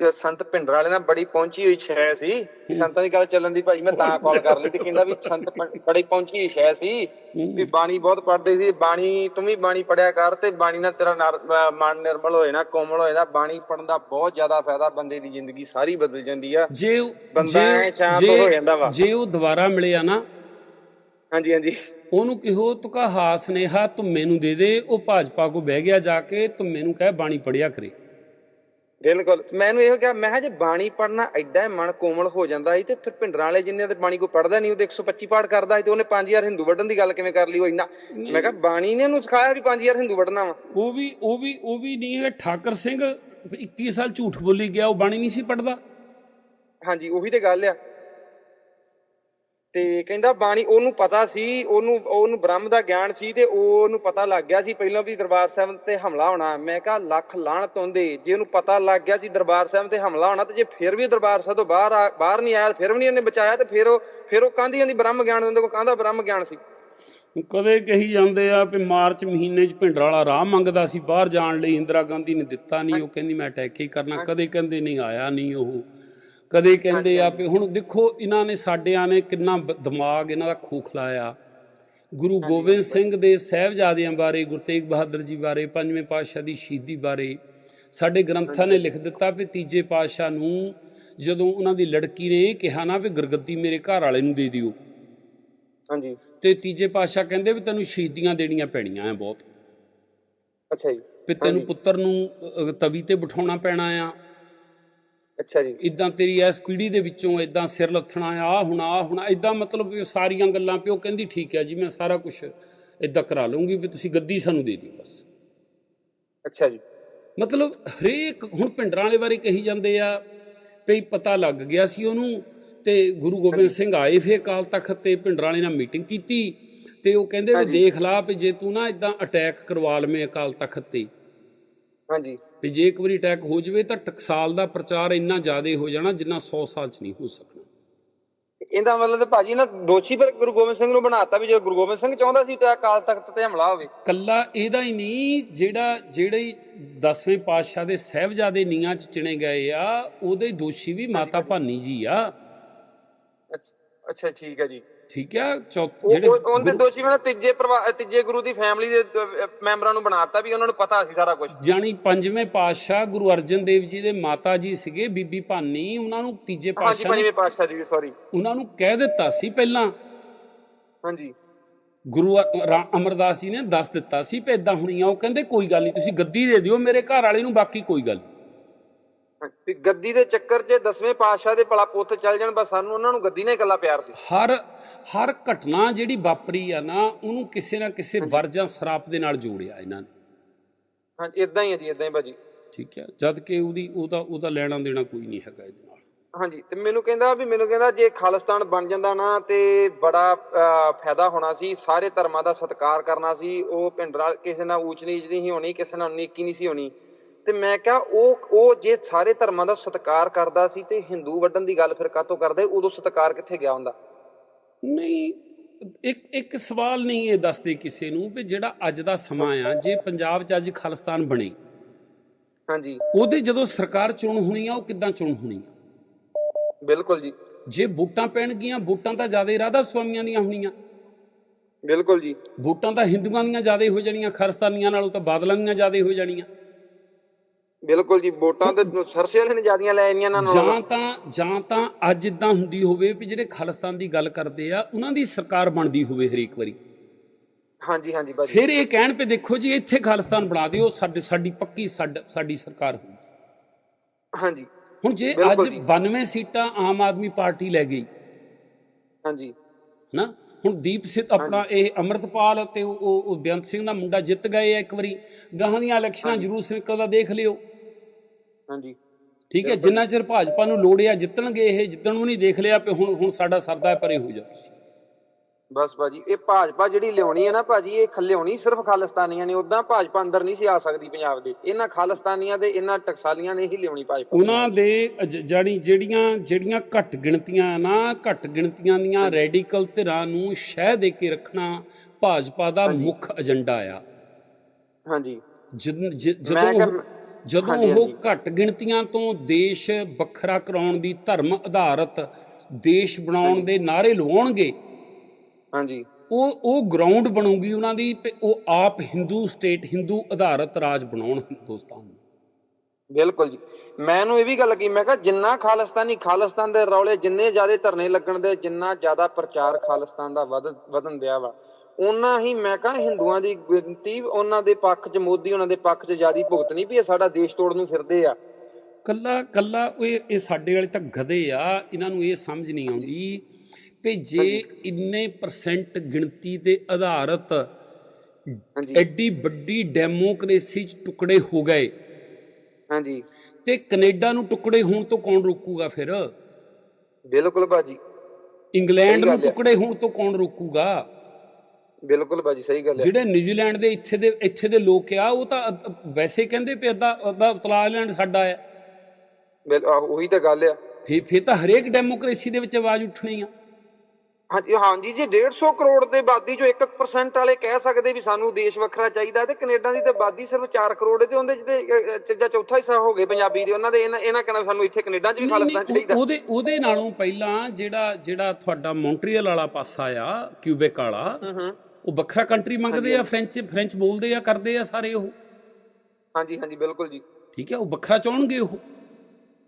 ਤੇ ਸੰਤ ਭਿੰਡਰ ਵਾਲੇ ਨਾਲ ਬੜੀ ਪਹੁੰਚੀ ਹੋਈ ਸ਼ੈ ਸੀ ਸੰਤਾਂ ਦੀ ਗੱਲ ਚੱਲਣ ਦੀ ਭਾਈ ਮੈਂ ਤਾਂ ਕਾਲ ਕਰ ਲਈ ਤੇ ਕਹਿੰਦਾ ਵੀ ਸੰਤ ਬੜੀ ਪਹੁੰਚੀ ਹੋਈ ਸ਼ੈ ਸੀ ਵੀ ਬਾਣੀ ਬਹੁਤ ਪੜ੍ਹਦੇ ਸੀ ਬਾਣੀ ਤੂੰ ਵੀ ਬਾਣੀ ਪੜਿਆ ਕਰ ਤੇ ਬਾਣੀ ਨਾਲ ਤੇਰਾ ਮਨ ਨਿਰਮਲ ਹੋ ਜਾਣਾ ਕੋਮਲ ਹੋ ਜਾਣਾ ਬਾਣੀ ਪੜਨ ਦਾ ਬਹੁਤ ਜ਼ਿਆਦਾ ਫਾਇਦਾ ਬੰਦੇ ਦੀ ਜ਼ਿੰਦਗੀ ਸਾਰੀ ਬਦਲ ਜਾਂਦੀ ਆ। ਜੇ ਬੰਦਾ ਸ਼ਾਂਤ ਹੋ ਜਾਂਦਾ ਵਾ। ਜੇ ਉਹ ਦੁਬਾਰਾ ਮਿਲਿਆ ਨਾ ਹਾਂਜੀ ਹਾਂਜੀ। ਉਹਨੂੰ ਕਿਹੋ ਤੁਕਾ ਹਾਸ ਨੇਹਾ ਤੂੰ ਮੈਨੂੰ ਦੇ ਦੇ ਉਹ ਭਾਜਪਾ ਕੋ ਬਹਿ ਗਿਆ ਜਾ ਕੇ ਤੂੰ ਮੈਨੂੰ ਕਹਿ ਬਾਣੀ ਪੜਿਆ ਕਰੇ। ਬਿਲਕੁਲ। ਮੈਨੂੰ ਇਹੋ ਕਿਹਾ ਮੈਂ ਜੇ ਬਾਣੀ ਪੜਨਾ ਐਡਾ ਮਨ ਕੋਮਲ ਹੋ ਜਾਂਦਾ ਸੀ ਤੇ ਫਿਰ ਭਿੰਡਰਾਂ ਵਾਲੇ ਜਿੰਨੇ ਤੇ ਬਾਣੀ ਕੋਈ ਪੜਦਾ ਨਹੀਂ ਉਹ ਤੇ 125 ਪਾਠ ਕਰਦਾ ਸੀ ਤੇ ਉਹਨੇ 5000 ਹਿੰਦੂ ਵੱਢਣ ਦੀ ਗੱਲ ਕਿਵੇਂ ਕਰ ਲਈ ਉਹ ਇੰਨਾ? ਮੈਂ ਕਿਹਾ ਬਾਣੀ ਨੇ ਉਹਨੂੰ ਸਿਖਾਇਆ ਵੀ 5000 ਹਿੰਦੂ ਵੱਢਣਾ ਵਾ। ਉਹ ਵੀ ਉਹ ਵੀ ਉਹ ਵੀ ਨਹੀਂ ਹੈ। ਠਾਕਰ ਸਿੰਘ 21 ਸਾਲ ਝੂਠ ਬੋਲੀ ਗਿਆ ਉਹ ਬਾਣੀ ਨਹੀਂ ਸੀ ਪੜਦਾ ਹਾਂਜੀ ਉਹੀ ਤੇ ਗੱਲ ਆ। ਤੇ ਕਹਿੰਦਾ ਬਾਣੀ ਉਹਨੂੰ ਪਤਾ ਸੀ ਉਹਨੂੰ ਉਹਨੂੰ ਬ੍ਰਹਮ ਦਾ ਗਿਆਨ ਸੀ ਤੇ ਉਹਨੂੰ ਪਤਾ ਲੱਗ ਗਿਆ ਸੀ ਪਹਿਲਾਂ ਵੀ ਦਰਬਾਰ ਸਾਹਿਬ ਤੇ ਹਮਲਾ ਹੋਣਾ। ਮੈਂ ਕਿਹਾ ਲੱਖ ਲਾਹਣਤ ਹੁੰਦੇ ਜੇ ਉਹਨੂੰ ਪਤਾ ਲੱਗ ਗਿਆ ਸੀ ਦਰਬਾਰ ਸਾਹਿਬ ਤੇ ਹਮਲਾ ਹੋਣਾ ਤੇ ਜੇ ਫਿਰ ਵੀ ਦਰਬਾਰ ਸਾਹਿਬ ਤੋਂ ਬਾਹਰ ਬਾਹਰ ਨਹੀਂ ਆਇਆ ਫਿਰ ਵੀ ਨਹੀਂ ਉਹਨੇ ਬਚਾਇਆ ਤੇ ਫਿਰ ਉਹ ਫਿਰ ਉਹ ਕਾਂਦੀ ਜਾਂਦੀ ਬ੍ਰਹਮ ਗਿਆਨ ਉਹਦੇ ਕੋਲ ਕਾਹਦਾ ਬ੍ਰਹਮ ਗਿਆਨ ਸੀ? ਕਦੇ ਕਹੀ ਜਾਂਦੇ ਆ ਵੀ ਮਾਰਚ ਮਹੀਨੇ 'ਚ ਭਿੰਡਰ ਵਾਲਾ ਰਾਹ ਮੰਗਦਾ ਸੀ ਬਾਹਰ ਜਾਣ ਲਈ ਇੰਦਰਾ ਗਾਂਧੀ ਨੇ ਦਿੱਤਾ ਨਹੀਂ ਉਹ ਕਹਿੰਦੀ ਮੈਂ ਅਟੈਕ ਹੀ ਕਰਨਾ ਕਦੇ ਕਹਿੰਦੇ ਨਹੀਂ ਆਇਆ ਨਹੀਂ ਉਹ। ਕਦੇ ਕਹਿੰਦੇ ਆ ਵੀ ਹੁਣ ਦੇਖੋ ਇਹਨਾਂ ਨੇ ਸਾਡਿਆਂ ਨੇ ਕਿੰਨਾ ਦਿਮਾਗ ਇਹਨਾਂ ਦਾ ਖੋਖਲਾਇਆ ਗੁਰੂ ਗੋਬਿੰਦ ਸਿੰਘ ਦੇ ਸਹਿਬਜ਼ਾਦਿਆਂ ਬਾਰੇ ਗੁਰੂ ਤੇਗ ਬਹਾਦਰ ਜੀ ਬਾਰੇ ਪੰਜਵੇਂ ਪਾਤਸ਼ਾਹ ਦੀ ਸ਼ਹੀਦੀ ਬਾਰੇ ਸਾਡੇ ਗ੍ਰੰਥਾਂ ਨੇ ਲਿਖ ਦਿੱਤਾ ਵੀ ਤੀਜੇ ਪਾਤਸ਼ਾਹ ਨੂੰ ਜਦੋਂ ਉਹਨਾਂ ਦੀ ਲੜਕੀ ਨੇ ਇਹ ਕਿਹਾ ਨਾ ਵੀ ਗੁਰਗੱਦੀ ਮੇਰੇ ਘਰ ਵਾਲੇ ਨੂੰ ਦੇ ਦਿਓ। ਹਾਂਜੀ। ਤੇ ਤੀਜੇ ਪਾਤਸ਼ਾਹ ਕਹਿੰਦੇ ਵੀ ਤੈਨੂੰ ਸ਼ਹੀਦੀਆਂ ਦੇਣੀਆਂ ਪੈਣੀਆਂ ਆ ਬਹੁਤ। ਅੱਛਾ ਜੀ। ਵੀ ਤੈਨੂੰ ਪੁੱਤਰ ਨੂੰ ਤਵੀ ਤੇ ਬਿਠਾਉਣਾ ਪੈਣਾ ਆ। ਅੱਛਾ ਜੀ। ਇਦਾਂ ਤੇਰੀ ਇਸ ਪੀੜ੍ਹੀ ਦੇ ਵਿੱਚੋਂ ਇਦਾਂ ਸਿਰ ਲੱਥਣਾ ਆ ਹੁਣ ਆ ਹੁਣ ਇਦਾਂ ਮਤਲਬ ਵੀ ਸਾਰੀਆਂ ਗੱਲਾਂ ਪਿਓ ਕਹਿੰਦੀ ਠੀਕ ਹੈ ਜੀ ਮੈਂ ਸਾਰਾ ਕੁਝ ਇਦਾਂ ਕਰਾ ਲਵਾਂਗੀ ਵੀ ਤੁਸੀਂ ਗੱਦੀ ਸਾਨੂੰ ਦੇ ਦਿਓ ਬਸ। ਅੱਛਾ ਜੀ। ਮਤਲਬ ਹਰੇਕ ਹੁਣ ਭਿੰਡਰਾਂ ਵਾਲੇ ਬਾਰੇ ਕਹੀ ਜਾਂਦੇ ਆ ਵੀ ਪਤਾ ਲੱਗ ਗਿਆ ਸੀ ਉਹਨੂੰ ਤੇ ਗੁਰੂ ਗੋਬਿੰਦ ਸਿੰਘ ਆਏ ਫੇ ਅਕਾਲ ਤਖਤ ਤੇ ਭਿੰਡਰਾਂ ਵਾਲੇ ਨਾਲ ਮੀਟਿੰਗ ਕੀਤੀ ਤੇ ਉਹ ਕਹਿੰਦੇ ਵੀ ਦੇਖ ਲਾ ਵੀ ਜੇ ਤੂੰ ਨਾ ਇਦਾਂ ਅਟੈਕ ਕਰਵਾ ਲਵੇਂ ਅਕਾਲ ਤਖਤ ਤੇ। ਹਾਂਜੀ। ਵੀ ਜੇ ਇੱਕ ਵਾਰੀ ਅਟੈਕ ਹੋ ਜਵੇ ਤਾਂ ਟਕਸਾਲ ਦਾ ਪ੍ਰਚਾਰ ਇੰਨਾ ਜ਼ਿਆਦਾ ਹੋ ਜਾਣਾ ਜਿੰਨਾ 100 ਸਾਲ ਚ ਨਹੀਂ ਹੋ ਸਕਣਾ। ਇਹਦਾ ਮਤਲਬ ਤੇ ਭਾਜੀ ਨਾ ਦੋਸ਼ੀ ਪਰ ਗੁਰੂ ਗੋਬਿੰਦ ਸਿੰਘ ਨੂੰ ਬਣਾਤਾ ਵੀ ਜੇ ਗੁਰੂ ਗੋਬਿੰਦ ਸਿੰਘ ਚਾਹੁੰਦਾ ਸੀ ਤੇ ਅਕਾਲ ਤਖਤ ਤੇ ਹਮਲਾ ਹੋਵੇ। ਕੱਲਾ ਇਹਦਾ ਹੀ ਨਹੀਂ ਜਿਹੜਾ ਜਿਹੜੇ 10ਵੇਂ ਪਾਤਸ਼ਾਹ ਦੇ ਸਹਿਬਜ਼ਾਦੇ ਨੀਆਂ ਚ ਚਿਣੇ ਗਏ ਆ ਉਹਦੇ ਦੋਸ਼ੀ ਵੀ ਮਾਤਾ ਭਾਨੀ ਜੀ ਆ। ਅੱਛ- ਠੀਕ ਹੈ ਜੀ। ਠੀਕ ਆ ਚੌ- ਉਹ- ਜਿਹੜੇ ਉਹ- ਉਹਦੇ ਗੁਰੂ- ਦੋਸ਼ੀ ਬਣਾ ਤੀਜੇ ਪਰਿਵਾ- ਤੀਜੇ ਗੁਰੂ ਦੀ ਫੈਮਿਲੀ ਦੇ ਅਹ, ਮੈਂਬਰਾਂ ਨੂੰ ਬਣਾਤਾ ਵੀ ਉਹਨਾਂ ਨੂੰ ਪਤਾ ਸੀ ਸਾਰਾ ਕੁਝ ਜਾਣੀ ਪੰਜਵੇਂ ਪਾਤਸ਼ਾਹ ਗੁਰੂ ਅਰਜਨ ਦੇਵ ਜੀ ਦੇ ਮਾਤਾ ਜੀ ਸੀਗੇ ਬੀਬੀ ਭਾਨੀ ਉਹਨਾਂ ਨੂੰ ਤੀਜੇ ਹਾਂਜੀ ਪਾਤਸ਼ਾਹ ਨੇ ਪੰਜਵੇਂ ਪਾਤਸ਼ਾਹ ਜੀ ਸੌਰੀ ਉਹਨਾਂ ਨੂੰ ਕਹਿ ਦਿੱਤਾ ਸੀ ਪਹਿਲਾਂ। ਹਾਂਜੀ। ਗੁਰੂ ਅ- ਰਾ- ਅਮਰਦਾਸ ਜੀ ਨੇ ਦੱਸ ਦਿੱਤਾ ਸੀ ਵੀ ਇਦਾਂ ਹੋਣੀ ਆ ਉਹ ਕਹਿੰਦੇ ਕੋਈ ਗੱਲ ਨਹੀਂ ਤੁਸੀਂ ਗੱਦੀ ਦੇ ਦਿਓ ਮੇਰੇ ਘਰ ਵਾਲੇ ਨੂੰ ਬਾਕੀ ਕੋਈ ਗੱਲ ਨਹੀਂ ਵੀ ਗੱਦੀ ਦੇ ਚੱਕਰ 'ਚ ਦਸਵੇਂ ਪਾਤਸ਼ਾਹ ਦੇ ਭਲਾ ਪੁੱਤ ਚੱਲ ਜਾਣ ਬਸ ਸਾਨੂੰ ਉਹਨਾਂ ਨੂੰ ਗੱਦੀ ਨਾਲ ਇਕੱਲਾ ਪਿਆਰ ਸੀ। ਹਰ ਹਰ ਘਟਨਾ ਜਿਹੜੀ ਵਾਪਰੀ ਆ ਨਾ ਉਹਨੂੰ ਕਿਸੇ ਨਾ ਕਿਸੇ ਵਰ ਜਾਂ ਸਰਾਪ ਦੇ ਨਾਲ ਜੋੜਿਆ ਇਹਨਾਂ ਨੇ। ਹਾਂਜੀ ਇਦਾਂ ਹੀ ਹੈ ਜੀ ਇਦਾਂ ਹੀ ਭਾਜੀ। ਠੀਕ ਹੈ ਜਦ ਕਿ ਉਹਦੀ ਉਹਦਾ ਉਹਦਾ ਲੈਣਾ ਦੇਣਾ ਕੋਈ ਨਹੀਂ ਹੈਗਾ ਇਹਦੇ ਨਾਲ। ਹਾਂਜੀ ਤੇ ਮੈਨੂੰ ਕਹਿੰਦਾ ਵੀ ਮੈਨੂੰ ਕਹਿੰਦਾ ਜੇ ਖਾਲਿਸਤਾਨ ਬਣ ਜਾਂਦਾ ਨਾ ਤੇ ਬੜਾ ਫਾਇਦਾ ਹੋਣਾ ਸੀ ਸਾਰੇ ਧਰਮਾਂ ਦਾ ਸਤਿਕਾਰ ਕਰਨਾ ਸੀ ਉਹ ਪਿੰਡਰਾ ਕਿਸੇ ਨਾਲ ਊਚ ਨੀਚ ਨਹੀਂ ਹੋਣੀ ਕਿਸੇ ਨਾਲ ਨੀਕੀ ਨਹੀਂ ਸੀ ਹੋਣੀ। ਤੇ ਮੈਂ ਕਿਹਾ ਉਹ ਉਹ ਜੇ ਸਾਰੇ ਧਰਮਾਂ ਦਾ ਸਤਿਕਾਰ ਕਰਦਾ ਸੀ ਤੇ ਹਿੰਦੂ ਵੱਢਣ ਦੀ ਗੱਲ ਫਿਰ ਕਾਤੋਂ ਕਰਦੇ? ਉਦੋਂ ਸਤਿਕਾਰ ਕਿੱਥੇ ਗਿਆ ਹੁੰਦਾ? ਨਹੀਂ ਇੱਕ ਇੱਕ ਸਵਾਲ ਨਹੀਂ ਇਹ ਦੱਸਦੇ ਕਿਸੇ ਨੂੰ ਵੀ ਜਿਹੜਾ ਅੱਜ ਦਾ ਸਮਾਂ ਆ ਜੇ ਪੰਜਾਬ 'ਚ ਅੱਜ ਖਾਲਿਸਤਾਨ ਬਣੇ। ਹਾਂਜੀ। ਉਹਦੇ ਜਦੋਂ ਸਰਕਾਰ ਚੁਣ ਹੋਣੀ ਆ ਉਹ ਕਿੱਦਾਂ ਚੁਣ ਹੋਣੀ? ਆ ਬਿਲਕੁਲ ਜੀ। ਜੇ ਵੋਟਾਂ ਪੈਣਗੀਆਂ ਵੋਟਾਂ ਤਾਂ ਜ਼ਿਆਦਾ ਰਾਧਾ ਸੁਆਮੀਆਂ ਦੀਆਂ ਹੋਣੀਆਂ। ਬਿਲਕੁਲ ਜੀ। ਵੋਟਾਂ ਤਾਂ ਹਿੰਦੂਆਂ ਦੀਆਂ ਜ਼ਿਆਦਾ ਹੋ ਜਾਣੀਆਂ ਖਾਲਿਸਤਾਨੀਆਂ ਨਾਲੋਂ ਤਾਂ ਬਾਦਲਾਂ ਦੀਆਂ ਜ਼ਿਆਦਾ ਹੋ ਜਾਣੀਆਂ। ਬਿਲਕੁਲ ਜੀ ਵੋਟਾਂ ਤੇ ਸਰਸੇ ਵਾਲੇ ਨੇ ਜਿਆਦੀਆਂ ਲੈ ਆਈਆਂ ਇਹਨਾਂ ਜਾਂ ਤਾਂ ਜਾਂ ਤਾਂ ਅੱਜ ਇਦਾਂ ਹੁੰਦੀ ਹੋਵੇ ਵੀ ਜਿਹੜੇ ਖਾਲਿਸਤਾਨ ਦੀ ਗੱਲ ਕਰਦੇ ਆ ਉਹਨਾਂ ਦੀ ਸਰਕਾਰ ਬਣਦੀ ਹੋਵੇ ਹਰੇਕ ਵਾਰੀ। ਹਾਂਜੀ ਹਾਂਜੀ ਭਾਜੀ। ਫਿਰ ਇਹ ਕਹਿਣ ਪੇ ਦੇਖੋ ਜੀ ਇੱਥੇ ਖਾਲਿਸਤਾਨ ਬਣਾ ਦਿਓ ਸਾਡੇ ਸਾਡੀ ਪੱਕੀ ਸਾਡ- ਸਰਕਾਰ ਹੋਊ। ਹਾਂਜੀ। ਹੁਣ ਜੇ ਅੱਜ ਜੀ। 92 ਸੀਟਾਂ ਆਮ ਆਦਮੀ ਪਾਰਟੀ ਲੈ ਗਈ। ਹਾਂਜੀ। ਨਾ ਹੁਣ ਦੀਪ ਸਿੱਧ ਆਪਣਾ ਇਹ ਅਮਰਤਪਾਲ ਤੇ ਉਹ ਬੇਅੰਤ ਸਿੰਘ ਦਾ ਮੁੰਡਾ ਜਿੱਤ ਗਏ ਆ ਇੱਕ ਵਾਰੀ। ਗਾਹਾਂ ਦੀਆਂ ਇਲੈਕਸ਼ਨਾਂ ਜ਼ਰੂਰ ਨਿਕਲਦਾ ਦੇਖ ਲਿਓ। ਹਾਂਜੀ। ਠੀਕ ਹੈ ਜਿੰਨਾ ਚਿਰ ਭਾਜਪਾ ਨੂੰ ਲੋੜ ਆ ਜਿੱਤਣਗੇ ਇਹ ਜਿੱਤਣ ਨੂੰ ਨਹੀਂ ਦੇਖ ਲਿਆ ਵੀ ਹੁਣ ਹੁਣ ਸਾਡਾ ਸਰਦਾ ਹੈ ਪਰੇ ਹੋ ਜਾ ਬਸ ਭਾਜੀ ਇਹ ਭਾਜਪਾ ਜਿਹੜੀ ਲਿਆਉਣੀ ਹੈ ਨਾ ਭਾਜੀ ਇਹ ਖ- ਲਿਆਉਣੀ ਸਿਰਫ ਖਾਲਿਸਤਾਨੀਆਂ ਨੇ ਉਦਾਂ ਭਾਜਪਾ ਅੰਦਰ ਨਹੀਂ ਸੀ ਆ ਸਕਦੀ ਪੰਜਾਬ ਦੇ। ਇਹਨਾਂ ਖਾਲਿਸਤਾਨੀਆਂ ਦੇ ਇਹਨਾਂ ਟਕਸਾਲੀਆਂ ਨੇ ਹੀ ਲਿਆਉਣੀ ਭਾਜਪਾ। ਉਹਨਾਂ ਦੇ ਜਾਣੀ ਜਿਹੜੀਆਂ ਜਿਹੜੀਆਂ ਘੱਟ ਗਿਣਤੀਆਂ ਨਾ ਘੱਟ ਗਿਣਤੀਆਂ ਦੀਆਂ ਰੈਡੀਕਲ ਧਿਰਾਂ ਨੂੰ ਸ਼ਹਿ ਦੇ ਕੇ ਰੱਖਣਾ ਭਾਜਪਾ ਦਾ ਮੁੱਖ ਏਜੰਡਾ ਆ। ਹਾਂਜੀ। ਜਦ- ਜਦੋਂ ਉਹ-। ਘੱਟ ਗਿਣਤੀਆਂ ਤੋਂ ਦੇਸ਼ ਵੱਖਰਾ ਕਰਾਉਣ ਦੀ ਧਰਮ ਆਧਾਰਿਤ ਦੇਸ਼ ਬਣਾਉਣ ਦੇ ਨਾਰੇ ਲਵਾਉਣਗੇ ਹਾਂਜੀ। ਉਹ ਉਹ ਗਰਾਊਂਡ ਬਣੂਗੀ ਉਹਨਾਂ ਦੀ ਉਹ ਆਪ ਹਿੰਦੂ ਸਟੇਟ ਹਿੰਦੂ ਆਧਾਰਿਤ ਰਾਜ ਬਣਾਉਣ ਹਿੰਦੁਸਤਾਨ ਨੂੰ। ਬਿਲਕੁਲ ਜੀ। ਮੈਂ ਇਹਨੂੰ ਇਹ ਵੀ ਗੱਲ ਕੀ ਮੈਂ ਕਿਹਾ ਜਿੰਨਾ ਖਾਲਿਸਤਾਨੀ ਖਾਲਿਸਤਾਨ ਦੇ ਰੌਲੇ ਜਿੰਨੇ ਜ਼ਿਆਦਾ ਧਰਨੇ ਲੱਗਣ ਦੇ ਜਿੰਨਾ ਜ਼ਿਆਦਾ ਪ੍ਰਚਾਰ ਖਾਲਿਸਤਾਨ ਦਾ ਵਧ ਵਧਣ ਦਿਆ ਵਾ ਉਹਨਾਂ ਹੀ ਮੈਂ ਕਿਹਾ ਹਿੰਦੂਆਂ ਦੀ ਗਿਣਤੀ ਉਹਨਾਂ ਦੇ ਪੱਖ 'ਚ ਮੋਦੀ ਉਹਨਾਂ ਦੇ ਪੱਖ 'ਚ ਜ਼ਿਆਦੀ ਭੁਗਤਣੀ ਵੀ ਇਹ ਸਾਡਾ ਦੇਸ਼ ਤੋੜਨ ਨੂੰ ਫਿਰਦੇ ਆ। ਕੱਲਾ ਕੱਲਾ ਉਹ ਇਹ ਸਾਡੇ ਵਾਲੇ ਤਾਂ ਗਧੇ ਆ ਇਹਨਾਂ ਨੂੰ ਇਹ ਸਮਝ ਨਹੀਂ ਆਉਂਦੀ ਵੀ ਜੇ ਇੰਨੇ ਪਰਸੈਂਟ ਗਿਣਤੀ ਦੇ ਆਧਾਰਿਤ ਹਾਂਜੀ। ਐਡੀ ਵੱਡੀ ਡੈਮੋਕ੍ਰੇਸੀ ਚ ਟੁਕੜੇ ਹੋ ਗਏ ਹਾਂਜੀ। ਤੇ ਕੈਨੇਡਾ ਨੂੰ ਟੁਕੜੇ ਹੋਣ ਤੋਂ ਕੌਣ ਰੋਕੂਗਾ ਫਿਰ? ਬਿਲਕੁਲ ਬਾਜੀ ਇੰਗਲੈਂਡ ਨੂੰ। ਟੁਕੜੇ ਹੋਣ ਤੋਂ ਕੌਣ ਰੋਕੂਗਾ? ਬਿਲਕੁਲ ਬਾਜੀ ਸਹੀ ਗੱਲ ਹੈ। ਜਿਹੜੇ ਨਿਊਜ਼ੀਲੈਂਡ ਦੇ ਇੱਥੇ ਦੇ ਇੱਥੇ ਦੇ ਲੋਕ ਆ ਉਹ ਤਾਂ ਵੈਸੇ ਕਹਿੰਦੇ ਪਏ ਅੱਧਾ ਅੱਧਾ ਆਇਲੈਂਡ ਸਾਡਾ ਆ ਬਿਲ- ਉਹੀ ਤਾਂ ਗੱਲ ਆ। ਫੇ ਫੇ ਤਾਂ ਹਰੇਕ ਡੈਮੋਕ੍ਰੇਸੀ ਦੇ ਵਿੱਚ ਆਵਾਜ਼ ਉੱਠਣੀ ਆ। ਹਾਂਜੀ ਹਾਂਜੀ ਜੀ 150 ਕਰੋੜ ਦੇ ਆਬਾਦੀ ਚੋਂ 1% ਵਾਲੇ ਕਹਿ ਸਕਦੇ ਵੀ ਸਾਨੂੰ ਦੇਸ਼ ਵੱਖਰਾ ਚਾਹੀਦਾ ਤੇ ਕੈਨੇਡਾ ਦੀ ਤਾਂ ਆਬਾਦੀ ਸਿਰਫ 4 ਕਰੋੜ ਹੈ ਤੇ ਉਹਦੇ ਚ ਤੇ ਤੀਜਾ ਚੌਥਾ ਹਿੱਸਾ ਹੋ ਗਏ ਪੰਜਾਬੀ ਦੇ ਉਹਨਾਂ ਦੇ ਇਹਨਾਂ ਕਹਿਣਾ ਸਾਨੂੰ ਇੱਥੇ ਕੈਨੇਡਾ 'ਚ ਵੀ ਖਾਲਿਸਤਾਨ ਚਾਹੀਦਾ। ਉਹ- ਉਹਦੇ ਉਹਦੇ ਨਾਲੋਂ ਪਹਿਲਾਂ ਜਿਹੜਾ ਜਿਹੜਾ ਤੁਹਾਡਾ ਮੌਂਟਰੀਅਲ ਵਾਲਾ ਪਾਸਾ ਆ ਕਿਊਬੈਕ ਵਾਲਾ ਹੂੰ ਹੂੰ। ਉਹ ਵੱਖਰਾ ਕੰਟਰੀ ਮੰਗਦੇ ਆ ਫ੍ਰੈਂਚ ਫ੍ਰੈਂਚ ਬੋਲਦੇ ਆ ਕਰਦੇ ਆ ਸਾਰੇ ਉਹ। ਹਾਂਜੀ ਹਾਂਜੀ ਬਿਲਕੁਲ ਜੀ। ਠੀਕ ਹੈ ਉਹ ਵੱਖਰਾ ਚਾਹਣਗੇ ਉਹ।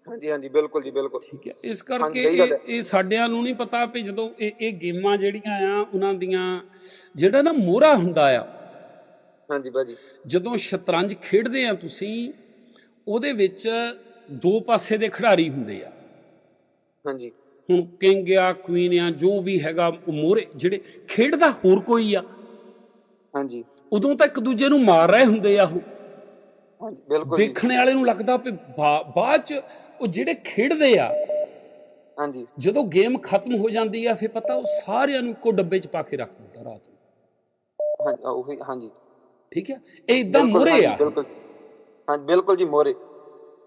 ਹਾਂਜੀ ਹਾਂਜੀ ਬਿਲਕੁਲ ਜੀ ਬਿਲਕੁਲ। ਠੀਕ ਹੈ ਇਸ ਕਰਕੇ ਇਹ ਸਾਡਿਆਂ ਨੂੰ ਨਹੀਂ ਪਤਾ ਵੀ ਜਦੋਂ ਇਹ ਇਹ ਗੇਮਾਂ ਜਿਹੜੀਆਂ ਆ ਉਹਨਾਂ ਦੀਆਂ ਜਿਹੜਾ ਨਾ ਮੋਹਰਾ ਹੁੰਦਾ ਆ। ਹਾਂਜੀ ਬਾਜੀ ਜਦੋਂ ਸ਼ਤਰੰਜ ਖੇਡਦੇ ਆ ਤੁਸੀਂ ਉਹਦੇ ਵਿੱਚ ਦੋ ਪਾਸੇ ਦੇ ਖਿਡਾਰੀ ਹੁੰਦੇ ਆ। ਹਾਂਜੀ। ਹੁਣ ਕਿੰਗ ਆ ਕੁਈਨ ਆ ਜੋ ਵੀ ਹੈਗਾ ਮੋਹਰੇ ਜਿਹੜੇ ਖੇਡਦਾ ਹੋਰ ਕੋਈ ਆ। ਹਾਂਜੀ। ਉਦੋਂ ਤਾਂ ਇੱਕ ਦੂਜੇ ਨੂੰ ਮਾਰ ਰਹੇ ਹੁੰਦੇ ਆ ਉਹ। ਹਾਂਜੀ ਬਿਲਕੁਲ ਦੇਖਣ ਵਾਲੇ ਨੂੰ ਲੱਗਦਾ ਬਾ- ਬਾਅਦ ਚ ਉਹ ਜਿਹੜੇ ਖੇਡਦੇ ਆ ਹਾਂਜੀ। ਜਦੋਂ ਗੇਮ ਖਤਮ ਹੋ ਜਾਂਦੀ ਆ ਫਿਰ ਪਤਾ ਉਹ ਸਾਰਿਆਂ ਨੂੰ ਇੱਕੋ ਡੱਬੇ 'ਚ ਪਾ ਕੇ ਰੱਖ ਦਿੰਦਾ ਰਾਤ ਨੂੰ। ਹਾਂਜੀ ਉਹੀ ਹਾਂਜੀ। ਠੀਕ ਹੈ ਇਹ ਇਦਾਂ ਮੋਰੇ ਆ। ਬਿਲਕੁਲ। ਹਾਂਜੀ ਬਿਲਕੁਲ ਜੀ ਮੋਰੇ।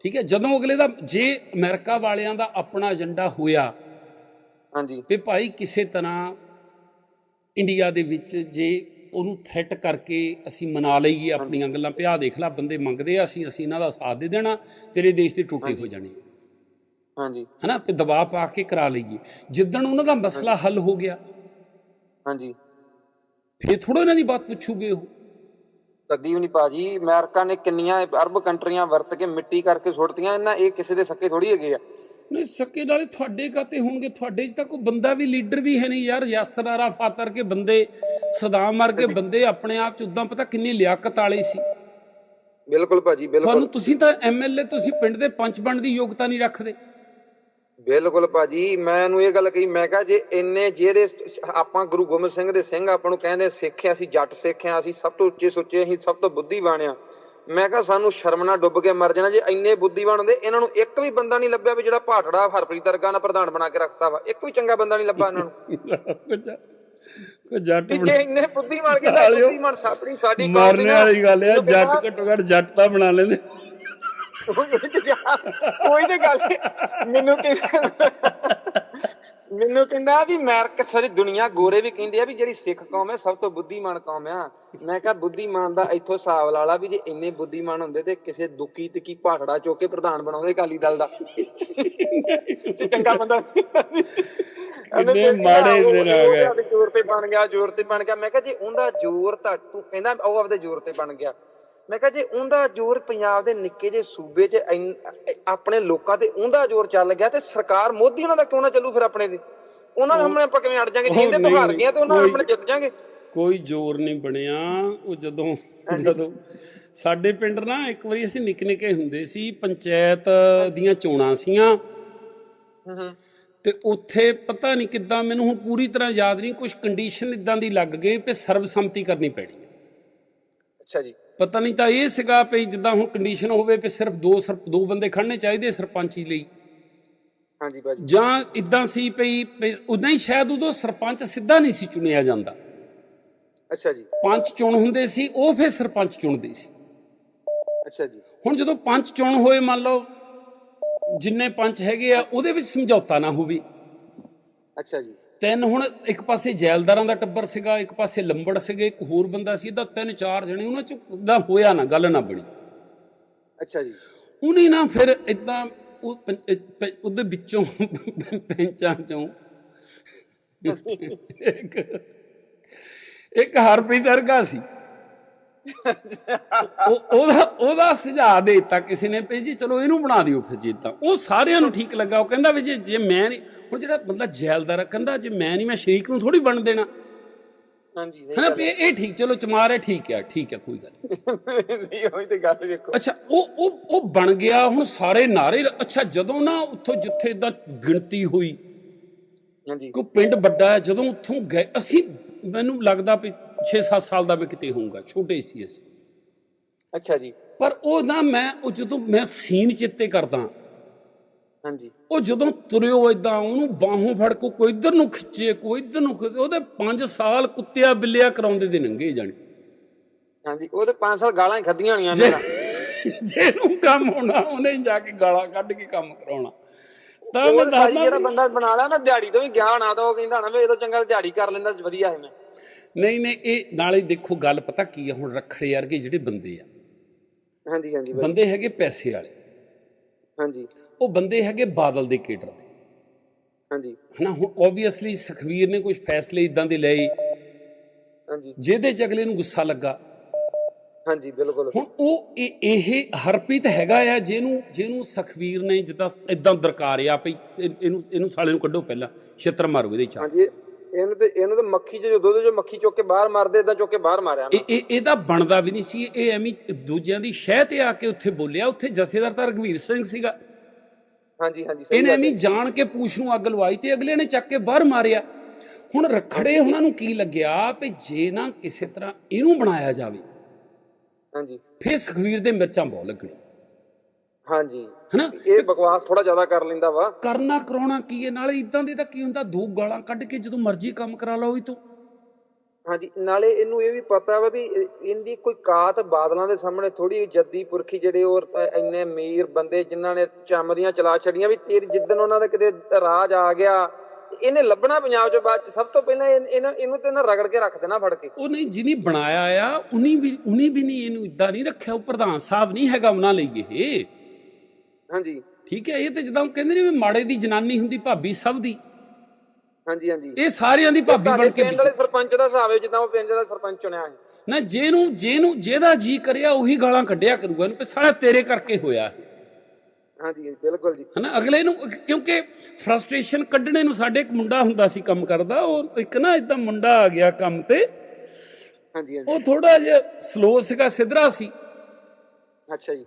ਠੀਕ ਹੈ ਜਦੋਂ ਅਗਲੇ ਦਾ ਜੇ ਅਮਰੀਕਾ ਵਾਲਿਆਂ ਦਾ ਆਪਣਾ ਏਜੰਡਾ ਹੋਇਆ ਹਾਂਜੀ। ਵੀ ਭਾਈ ਕਿਸੇ ਤਰ੍ਹਾਂ ਇੰਡੀਆ ਦੇ ਵਿੱਚ ਜੇ ਉਹਨੂੰ ਥ੍ਰੈਟ ਕਰਕੇ ਅਸੀਂ ਮਨਾ ਲਈਏ ਆਪਣੀਆਂ ਗੱਲਾਂ ਪਿਆ ਦੇਖ ਲੈ ਬੰਦੇ ਮੰਗਦੇ ਆ ਅਸੀਂ ਅਸੀਂ ਇਹਨਾਂ ਦਾ ਸਾਥ ਦੇ ਦੇਣਾ ਤੇਰੇ ਦੇਸ਼ ਦੀ ਟੁੱਟੀ ਹੋ ਜਾਣੀ। ਹਾਂਜੀ। ਹਨਾ? ਤੇ ਦਬਾਅ ਪਾ ਕੇ ਕਰਾ ਲਈਏ। ਜਿੱਦਣ ਉਹਨਾਂ ਦਾ ਮਸਲਾ ਹੱਲ ਹੋ ਗਿਆ। ਹਾਂਜੀ। ਫੇਰ ਥੋੜਾ ਇਹਨਾਂ ਦੀ ਬਾਤ ਪੁੱਛੂਗੇ ਉਹ। ਕਦੀ ਵੀ ਨਹੀਂ ਭਾਜੀ ਅਮਰੀਕਾ ਨੇ ਕਿੰਨੀਆਂ ਅਰਬ ਕੰਟਰੀਆਂ ਵਰਤ ਕੇ ਮਿੱਟੀ ਕਰਕੇ ਸੁੱਟਤੀਆਂ ਇਹਨਾਂ ਇਹ ਕਿਸੇ ਦੇ ਸੱਕੇ ਥੋੜੀ ਹੈਗੇ ਆ। ਨਹੀਂ ਸੱਕੇ ਨਾਲੇ ਤੁਹਾਡੇ ਕਾਤੇ ਹੋਣਗੇ? ਤੁਹਾਡੇ 'ਚ ਤਾਂ ਕੋਈ ਬੰਦਾ ਵੀ ਲੀਡਰ ਵੀ ਹੈ ਨਹੀਂ ਯਾਰ। ਯਾਸਰ ਅਰਾਫਾਤ ਵਰਗੇ ਬੰਦੇ ਸਦਾਮ ਵਰਗੇ ਬੰਦੇ ਆਪਣੇ ਆਪ 'ਚ ਉਦਾਂ ਪਤਾ ਕਿੰਨੀ ਲਿਆਕਤ ਵਾਲੇ ਸੀ। ਬਿਲਕੁਲ ਭਾਜੀ ਤੁਹਾਨੂੰ ਬਿਲਕੁਲ ਤੁਸੀਂ ਤਾਂ ਐਮਐਲਏ ਤੁਸੀਂ ਪਿੰਡ ਦੇ ਪੰਚ ਬਣਨ ਦੀ ਯੋਗਤਾ ਨਹੀਂ ਰੱਖਦੇ। ਬਿਲਕੁਲ ਭਾਜੀ ਮੈਂ ਇਹਨੂੰ ਇਹ ਗੱਲ ਕਹੀ ਮੈਂ ਕਿਹਾ ਜੇ ਇੰਨੇ ਜਿਹੜੇ ਆਪਾਂ ਗੁਰੂ ਗੋਬਿੰਦ ਸਿੰਘ ਦੇ ਸਿੰਘ ਆਪਾਂ ਨੂੰ ਕਹਿੰਦੇ ਸਿੱਖ ਆ ਅਸੀਂ ਜੱਟ ਸਿੱਖ ਆ ਅਸੀਂ ਸਭ ਤੋਂ ਉੱਚੇ ਸੁੱਚੇ ਅਸੀਂ ਸਭ ਤੋਂ ਬੁੱਧੀਵਾਨ ਆ। ਮੈਂ ਕਿਹਾ ਸਾਨੂੰ ਸ਼ਰਮ ਨਾਲ ਡੁੱਬ ਕੇ ਮਰ ਜਾਣਾ ਜੇ ਇੰਨੇ ਬੁੱਧੀਵਾਨ ਹੁੰਦੇ ਇਹਨਾਂ ਨੂੰ ਇੱਕ ਵੀ ਬੰਦਾ ਨਹੀਂ ਲੱਭਿਆ ਵੀ ਜਿਹੜਾ ਭਾਟੜਾ ਹਰਪ੍ਰੀਤ ਵਰਗਾ ਨਾ ਪ੍ਰਧਾਨ ਬਣਾ ਕੇ ਰੱਖਤਾ ਵਾ। ਇੱਕ ਵੀ ਚੰਗਾ ਬੰਦਾ ਨਹੀਂ ਲੱਭਾ ਇਹਨਾਂ ਨੂੰ। ਕੋ ਜੱਟ ਜੇ ਇੰਨੇ ਬੁੱਧੀਮਾਨ ਕਿ ਬੁੱਧੀਮਾਨ ਸਾਪਰੀ ਸਾਡੀ ਕੌਮ ਮਾਰਨੇ ਵਾਲੀ ਗੱਲ ਆ ਜੱਟ ਘੱਟੋ ਘੱਟ ਜੱਟ ਤਾਂ ਬਣਾ ਲੈਂਦੇ। ਉਹੀ ਤੇ ਗੱਲ। ਮੈਨੂੰ ਕਹਿੰਦਾ ਮੈਨੂੰ ਕਹਿੰਦਾ ਵੀ ਅਮਰੀਕਾ ਸਾਰੀ ਦੁਨੀਆ ਗੋਰੇ ਵੀ ਕਹਿੰਦੇ ਆ ਵੀ ਜਿਹੜੀ ਸਿੱਖ ਕੌਮ ਹੈ ਸਭ ਤੋਂ ਬੁੱਧੀਮਾਨ ਕੌਮ ਆ। ਮੈਂ ਕਿਹਾ ਬੁੱਧੀਮਾਨ ਦਾ ਇੱਥੋਂ ਹਿਸਾਬ ਲਾ ਲਾ ਵੀ ਜੇ ਇੰਨੇ ਬੁੱਧੀਮਾਨ ਹੁੰਦੇ ਤੇ ਕਿਸੇ ਦੁੱਕੀ ਤੇ ਕੀ ਚੁੱਕ ਕੇ ਪ੍ਰਧਾਨ ਬਣਾਉਂਦੇ ਅਕਾਲੀ ਦਲ ਦਾ। ਚੰਗਾ ਬੰਦਾ ਕਿੰਨੇ ਮਾੜੇ ਦਿਨ ਆ ਗਏ। ਜ਼ੋਰ ਤੇ ਬਣ ਗਿਆ ਜ਼ੋਰ ਤੇ ਬਣ ਗਿਆ। ਮੈਂ ਕਿਹਾ ਜੇ ਉਹਦਾ ਜ਼ੋਰ ਤਾਂ ਤੂੰ ਕਹਿੰਦਾ ਉਹ ਆਪਦੇ ਜ਼ੋਰ ਤੇ ਬਣ ਗਿਆ। ਮੈਂ ਕਿਹਾ ਜੇ ਉਹਦਾ ਜ਼ੋਰ ਪੰਜਾਬ ਦੇ ਨਿੱਕੇ ਜਿਹੇ ਸੂਬੇ 'ਚ ਆਪਣੇ ਲੋਕਾਂ ਤੇ ਉਹਦਾ ਜ਼ੋਰ ਚੱਲ ਗਿਆ ਤੇ ਸਰਕਾਰ ਮੋਦੀ ਉਹਨਾਂ ਦਾ ਕਿਉਂ ਨਾ ਚੱਲੂ ਫਿਰ ਆਪਣੇ ਦੇ ਉਹਨਾਂ ਦੇ ਸਾਹਮਣੇ ਆਪਾਂ ਕਿਵੇਂ ਅੜ ਜਾਾਂਗੇ? ਜਿੰਦੇ ਤੋਂ ਹਾਰ ਗਏ ਤੇ ਉਹਨਾਂ ਆਪਣੇ ਜਿੱਤ ਜਾਾਂਗੇ। ਕੋਈ ਜ਼ੋਰ ਨਹੀਂ ਬਣਿਆ। ਉਹ ਜਦੋਂ ਜਦੋਂ ਸਾਡੇ ਪਿੰਡ ਨਾ ਇੱਕ ਵਾਰੀ ਅਸੀਂ ਨਿੱਕੇ ਨਿੱਕੇ ਹੁੰਦੇ ਸੀ ਪੰਚਾਇਤ ਦੀਆਂ ਚੋਣਾਂ ਸੀਆਂ। ਹੂੰ ਤੇ ਉੱਥੇ ਪਤਾ ਨਹੀਂ ਕਿੱਦਾਂ ਮੈਨੂੰ ਹੁਣ ਪੂਰੀ ਤਰ੍ਹਾਂ ਯਾਦ ਨਹੀਂ ਕੁਝ ਕੰਡੀਸ਼ਨ ਇਦਾਂ ਦੀ ਲੱਗ ਗਈ ਕਿ ਸਰਬਸੰਮਤੀ ਕਰਨੀ ਪੈਣੀ ਅੱਛਾ ਜੀ। ਪਤਾ ਨਹੀਂ ਤਾਂ ਇਹ ਸੀਗਾ ਵੀ ਜਿੱਦਾਂ ਹੁਣ ਕੰਡੀਸ਼ਨ ਹੋਵੇ ਵੀ ਸਿਰਫ ਦੋ ਸਰ ਦੋ ਬੰਦੇ ਖੜਨੇ ਚਾਹੀਦੇ ਸਰਪੰਚੀ ਲਈ। ਹਾਂਜੀ ਭਾਜੀ। ਜਾਂ ਇਦਾਂ ਸੀ ਵੀ ਉਦਾਂ ਹੀ ਸ਼ਾਇਦ ਉਦੋਂ ਸਰਪੰਚ ਸਿੱਧਾ ਨਹੀਂ ਸੀ ਚੁਣਿਆ ਜਾਂਦਾ। ਅੱਛਾ ਜੀ। ਪੰਚ ਚੁਣ ਹੁੰਦੇ ਸੀ ਉਹ ਫਿਰ ਸਰਪੰਚ ਚੁਣਦੇ ਸੀ। ਅੱਛਾ ਜੀ। ਹੁਣ ਜਦੋਂ ਪੰਚ ਚੁਣ ਹੋਏ ਮੰਨ ਲਓ ਜਿੰਨੇ ਪੰਚ ਹੈਗੇ ਆ ਉਹਦੇ ਵਿੱਚ ਸਮਝੌਤਾ ਨਾ ਹੋਵੇ। ਅੱਛਾ ਜੀ। ਤਿੰਨ ਹੁਣ ਇੱਕ ਪਾਸੇ ਜੈਲਦਾਰਾਂ ਦਾ ਟੱਬਰ ਸੀਗਾ ਇੱਕ ਪਾਸੇ ਲੰਬੜ ਸੀਗੇ ਇੱਕ ਹੋਰ ਬੰਦਾ ਸੀ ਇਹਦਾ ਤਿੰਨ ਚਾਰ ਜਣੇ ਉਹਨਾਂ ਚ ਦਾ ਹੋਇਆ ਨਾ ਗੱਲ ਨਾ ਬਣੀ। ਅੱਛਾ ਜੀ। ਉਹਨੇ ਨਾ ਫਿਰ ਇਦਾਂ ਉਹ ਉਹਦੇ ਵਿੱਚੋਂ ਪੈਂਚਾਂ ਚੋਂ ਇੱਕ ਇੱਕ ਹਰਪ੍ਰੀਤ ਵਰਗਾ ਸੀ। ਉਹਦਾ ਉਹਦਾ ਸੁਝਾਅ ਦੇ ਦਿੱਤਾ ਕਿਸੇ ਨੇ ਵੀ ਜੀ ਚਲੋ ਇਹਨੂੰ ਬਣਾ ਦਿਓ ਫਿਰ ਜੇ ਤਾਂ ਉਹ ਸਾਰਿਆਂ ਨੂੰ ਠੀਕ ਲੱਗਾ। ਉਹ ਕਹਿੰਦਾ ਵੀ ਜੇ ਜੇ ਮੈਂ ਨਹੀਂ ਹੁਣ ਜਿਹੜਾ ਮਤਲਬ ਜੈਲਦਾਰ ਕਹਿੰਦਾ ਜੇ ਮੈਂ ਨਹੀਂ ਮੈਂ ਸ਼ਰੀਕ ਨੂੰ ਥੋੜੀ ਬਣ ਦੇਣਾ। ਹਾਂਜੀ ਹਨਾ ਵੀ ਇਹ ਠੀਕ ਚਲੋ ਚਮਾਰ ਹੈ ਠੀਕ ਹੈ ਠੀਕ ਹੈ ਕੋਈ ਗੱਲ ਨਹੀਂ। ਹੈ। ਸਹੀ ਹੋਈ ਤੇ ਗੱਲ ਵੇਖੋ। ਅੱਛਾ ਉਹ ਉਹ ਉਹ ਬਣ ਗਿਆ ਹੁਣ ਸਾਰੇ ਨਾਰੇ। ਅੱਛਾ ਜਦੋਂ ਨਾ ਉੱਥੋਂ ਜਿੱਥੇ ਇਦਾਂ ਗਿਣਤੀ ਹੋਈ ਹਾਂਜੀ। ਕੋ ਪਿੰਡ ਵੱਡਾ ਹੈ ਜਦੋਂ ਉੱਥੋਂ ਗਏ ਅਸੀਂ ਮੈਨੂੰ ਲੱਗਦਾ ਵੀ 6-7 ਸਾਲ ਦਾ ਮੈਂ ਕਿਤੇ ਹੋਊਗਾ ਛੋਟੇ ਸੀ ਅਸੀਂ। ਅੱਛਾ ਜੀ। ਪਰ ਉਹ ਨਾ ਮੈਂ ਉਹ ਜਦੋਂ ਮੈਂ ਸੀਨ ਚਿੱਤੇ ਕਰਦਾ ਹਾਂਜੀ। ਉਹ ਜਦੋਂ ਤੁਰਿਓ ਇਦਾਂ ਉਹਨੂੰ ਬਾਹੋਂ ਫੜ ਕੇ ਕੋਈ ਇੱਧਰ ਨੂੰ ਖਿੱਚੇ ਕੋਈ ਇੱਧਰ ਨੂੰ ਖਿੱਚੇ ਉਹਦੇ 5 ਸਾਲ ਕੁੱਤਿਆ ਬਿੱਲਿਆ ਕਰਾਉਂਦੇ ਦੇ ਨੰਗੇ ਜਾਣੇ। ਹਾਂਜੀ ਉਹ ਤੇ 5 ਸਾਲ ਗਾਲਾਂ ਹੀ ਖਾਧੀਆਂ ਹੋਣੀਆਂ ਜੇ ਨੇ ਜਿਹਨੂੰ ਕੰਮ ਹੋਣਾ ਉਹਨੇ ਜਾ ਕੇ ਗਾਲਾਂ ਕੱਢ ਕੇ ਕੰਮ ਕਰਾਉਣਾ। ਤਾਂ ਮੈਂ ਭਾਈ ਜਿਹੜਾ ਦੱਸਦਾ ਬੰਦਾ ਬਣਾ ਲਿਆ ਨਾ ਦਿਹਾੜੀ ਤੋਂ ਵੀ ਗਿਆ ਨਾ ਤਾਂ ਉਹ ਕਹਿੰਦਾ ਨਾ ਵੀ ਇਹ ਤੋਂ ਚੰਗਾ ਦਿਹਾੜੀ ਕਰ ਲੈਂਦਾ ਵਧੀਆ ਹੈ ਮੈਂ। ਨਹੀਂ ਨਹੀਂ ਇਹ ਨਾਲੇ ਦੇਖੋ ਗੱਲ ਪਤਾ ਕੀ ਆ ਹੁਣ ਰੱਖੜੇ ਵਰਗੇ ਜਿਹੜੇ ਬੰਦੇ ਆ। ਹਾਂਜੀ ਹਾਂਜੀ ਬਾਈ। ਬੰਦੇ ਹੈਗੇ ਪੈਸੇ ਵਾਲੇ। ਹਾਂਜੀ। ਉਹ ਬੰਦੇ ਹੈਗੇ ਬਾਦਲ ਦੇ ਕੇਡਰ ਦੇ। ਹਾਂਜੀ। ਹਨਾ ਹੁਣ ਓਬਵੀਅਸਲੀ ਸੁਖਵੀਰ ਨੇ ਕੁਝ ਫੈਸਲੇ ਇਦਾਂ ਦੇ ਲਏ। ਹਾਂਜੀ। ਜਿਹਦੇ ਚ ਅਗਲੇ ਨੂੰ ਗੁੱਸਾ ਲੱਗਾ। ਹਾਂਜੀ ਬਿਲਕੁਲ। ਹੁਣ ਉਹ ਇਹ ਇਹ ਹਰਪ੍ਰੀਤ ਹੈਗਾ ਆ ਜਿਹਨੂੰ ਜਿਹਨੂੰ ਸੁਖਵੀਰ ਨੇ ਜਿੱਦਾਂ ਇਦਾਂ ਦਰਕਾਰਿਆ ਭਈ ਇਹ- ਇਹਨੂੰ ਇਹਨੂੰ ਸਾਲੇ ਨੂੰ ਕੱਢੋ ਪਹਿਲਾਂ ਛਿੱਤਰ ਮਾਰੋ ਇਹਦੇ ਚ। ਹਾਂਜੀ ਇਹਨੂੰ ਤੇ ਇਹਨੂੰ ਤੇ ਮੱਖੀ ਜੋ ਦੁੱਧ ਜੋ ਮੱਖੀ ਚੁੱਕ ਕੇ ਬਾਹਰ ਮਾਰਦੇ ਇਦਾਂ ਚੁੱਕ ਕੇ ਬਾਹਰ ਮਾਰਿਆ ਇਹ ਇਹ ਇਹਦਾ ਬਣਦਾ ਵੀ ਨਹੀਂ ਸੀ। ਇਹ ਐਵੇਂ ਦੂਜਿਆਂ ਦੀ ਸ਼ਹਿ ਤੇ ਆ ਕੇ ਉੱਥੇ ਬੋਲਿਆ। ਉੱਥੇ ਜਥੇਦਾਰ ਤਾਂ ਸਿੰਘ ਸੀਗਾ। ਹਾਂਜੀ ਹਾਂਜੀ ਇਹਨੇ ਐਵੇਂ ਜਾਣ ਕੇ ਪੂਛ ਨੂੰ ਅੱਗ ਲਵਾਈ ਤੇ ਅਗਲੇ ਨੇ ਚੱਕ ਕੇ ਬਾਹਰ ਮਾਰਿਆ। ਹੁਣ ਰਖੜੇ ਉਹਨਾਂ ਨੂੰ ਕੀ ਲੱਗਿਆ ਵੀ ਜੇ ਨਾ ਕਿਸੇ ਤਰ੍ਹਾਂ ਇਹਨੂੰ ਬਣਾਇਆ ਜਾਵੇ। ਹਾਂਜੀ। ਫਿਰ ਸੁਖਵੀਰ ਦੇ ਮਿਰਚਾਂ ਬਹੁਤ ਲੱਗਣੀ ਹਾਂਜੀ। ਹਨਾ? ਇਹ ਬਕਵਾਸ ਥੋੜਾ ਜ਼ਿਆਦਾ ਕਰ ਲੈਂਦਾ ਵਾ। ਕਰਨਾ ਕਰਾਉਣਾ ਕੀ ਹੈ ਨਾਲੇ ਇਦਾਂ ਦੇ ਤਾਂ ਕੀ ਹੁੰਦਾ? ਦੋ ਗਾਲਾਂ ਕੱਢ ਕੇ ਜਦੋਂ ਮਰਜ਼ੀ ਕੰਮ ਕਰਾ ਲਓ ਇਹ ਤੋਂ। ਹਾਂਜੀ ਨਾਲੇ ਇਹਨੂੰ ਇਹ ਵੀ ਪਤਾ ਵਾ ਵੀ ਇਹ- ਇਹਦੀ ਕੋਈ ਕਾਤ ਬਾਦਲਾਂ ਦੇ ਸਾਹਮਣੇ ਥੋੜੀ ਜੱਦੀ ਪੁਰਖੀ ਜਿਹੜੇ ਉਹ ਇੰਨੇ ਅਮੀਰ ਬੰਦੇ ਜਿਨ੍ਹਾਂ ਨੇ ਚੰਮਦੀਆਂ ਚਲਾ ਛੜੀਆਂ ਵੀ ਤੇਰੀ ਜਿੱਦਨ ਉਹਨਾਂ ਦਾ ਕਿਤੇ ਰਾਜ ਆ ਗਿਆ ਇਹਨੇ ਲੱਭਣਾ ਪੰਜਾਬ ਚ ਬਾਅਦ ਚ। ਸਭ ਤੋਂ ਪਹਿਲਾਂ ਇਹ- ਇਹਨਾਂ ਇਹਨੂੰ ਤੇ ਨਾ ਰਗੜ ਕੇ ਰੱਖ ਦੇਣਾ ਫੜ ਕੇ। ਉਹ ਨਹੀਂ ਜਿਹਨੇ ਬਣਾਇਆ ਆ ਉਨੀ ਵੀ ਉਨੀ ਵੀ ਨਹੀਂ ਇਹਨੂੰ ਇਦਾਂ ਨਹੀਂ ਰੱਖਿਆ। ਉਹ ਪ੍ਰਧਾਨ ਸਾਹਿਬ ਨਹੀਂ ਹੈਗਾ ਉਹਨਾਂ ਲਈ ਇਹ। ਹਾਂਜੀ। ਠੀਕ ਹੈ ਇਹ ਤੇ ਜਿੱਦਾਂ ਕਹਿੰਦੇ ਨੇ ਵੀ ਮਾੜੇ ਦੀ ਜਨਾਨੀ ਹੁੰਦੀ ਭਾਬੀ ਸਭ ਦੀ। ਹਾਂਜੀ ਹਾਂਜੀ। ਇਹ ਸਾਰਿਆਂ ਦੀ ਭਾਬੀ ਬਣ ਕੇ ਪਿੰਡ ਵਾਲੇ ਸਰਪੰਚ ਦਾ ਹਿਸਾਬ ਹੈ ਜਿੱਦਾਂ ਉਹ ਪਿੰਡ ਦਾ ਸਰਪੰਚ ਚੁਣਿਆ ਹੈ। ਨਾ ਜਿਹਨੂੰ ਜਿਹਨੂੰ ਜਿਹਦਾ ਜੀ ਕਰਿਆ ਉਹੀ ਗਾਲਾਂ ਕੱਢਿਆ ਕਰੂਗਾ ਇਹਨੂੰ ਸਾਲਾ ਤੇਰੇ ਕਰਕੇ ਹੋਇਆ। ਹਾਂਜੀ ਬਿਲਕੁਲ ਜੀ। ਹਨਾ ਅਗਲੇ ਨੂੰ ਕਿਉਂਕਿ ਫਰਸਟ੍ਰੇਸ਼ਨ ਕੱਢਣੇ ਨੂੰ ਸਾਡੇ ਇੱਕ ਮੁੰਡਾ ਹੁੰਦਾ ਸੀ ਕੰਮ ਕਰਦਾ ਉਹ ਇੱਕ ਨਾ ਇਦਾਂ ਮੁੰਡਾ ਆ ਗਿਆ ਕੰਮ ਤੇ। ਹਾਂਜੀ ਹਾਂਜੀ। ਉਹ ਥੋੜਾ ਜਿਹਾ ਸਲੋ ਸੀਗਾ ਸਿਧਰਾ ਸੀ। ਅੱਛਾ ਜੀ।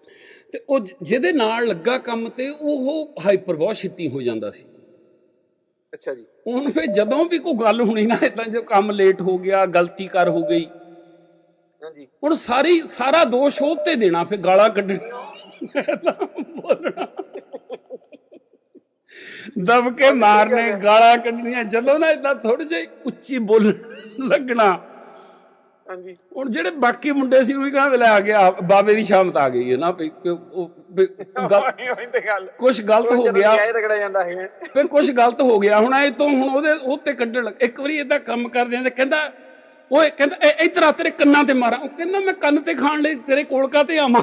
ਤੇ ਉਹ ਜ- ਜਿਹਦੇ ਨਾਲ ਲੱਗਾ ਕੰਮ ਤੇ ਉਹ ਹਾਈਪਰ ਬਹੁਤ ਛੇਤੀ ਹੋ ਜਾਂਦਾ ਸੀ। ਅੱਛਾ ਜੀ। ਹੁਣ ਫੇ ਜਦੋਂ ਵੀ ਕੋਈ ਗੱਲ ਹੋਣੀ ਨਾ ਇਦਾਂ ਜੋ ਕੰਮ ਲੇਟ ਹੋ ਗਿਆ ਗਲਤੀ ਕਰ ਹੋ ਗਈ। ਹਾਂਜੀ। ਹੁਣ ਸਾਰੀ ਸਾਰਾ ਦੋਸ਼ ਉਹ ਤੇ ਦੇਣਾ ਫੇ ਗਾਲਾਂ ਕੱਢਣੀਆਂ ਤਾਂ ਬੋਲਣਾ ਦਬ ਕੇ ਮਾਰਨੇ ਗਾਲਾਂ ਕੱਢਣੀਆਂ ਜਦੋਂ ਨਾ ਇਦਾਂ ਥੋੜੀ ਜਿਹੀ ਉੱਚੀ ਬੋਲਣ ਲੱਗਣਾ ਹਾਂਜੀ। ਹੁਣ ਜਿਹੜੇ ਬਾਕੀ ਮੁੰਡੇ ਸੀ ਉਹ ਵੀ ਕਹਾਂ ਵੇਲੇ ਆ ਗਿਆ ਬਾਬੇ ਦੀ ਸ਼ਾਮਤ ਆ ਗਈ ਹੈ ਨਾ ਉਹ ਉਹੀ ਕੁਝ ਗਲਤ ਹੋ ਗਿਆ। ਵੀ ਕੁਝ ਗਲਤ ਹੋ ਗਿਆ। ਹੁਣ ਇਹ ਤੋਂ ਹੁਣ ਉਹਦੇ ਉਹ ਤੇ ਕੱਢਣ ਲੱਗ ਇੱਕ ਵਾਰੀ ਇਦਾਂ ਕੰਮ ਕਰਦੇ ਆਂ ਤੇ ਕਹਿੰਦਾ ਓਏ ਕਹਿੰਦਾ "ਇਹ- ਇੱਧਰ ਆ ਤੇਰੇ ਕੰਨਾਂ ਤੇ ਮਾਰਾਂ। ਉਹ ਕਹਿੰਦਾ ਮੈਂ ਕੰਨ ਤੇ ਖਾਣ ਲਈ ਤੇਰੇ ਕੋਲ ਕਾ ਤੇ ਆਵਾਂ?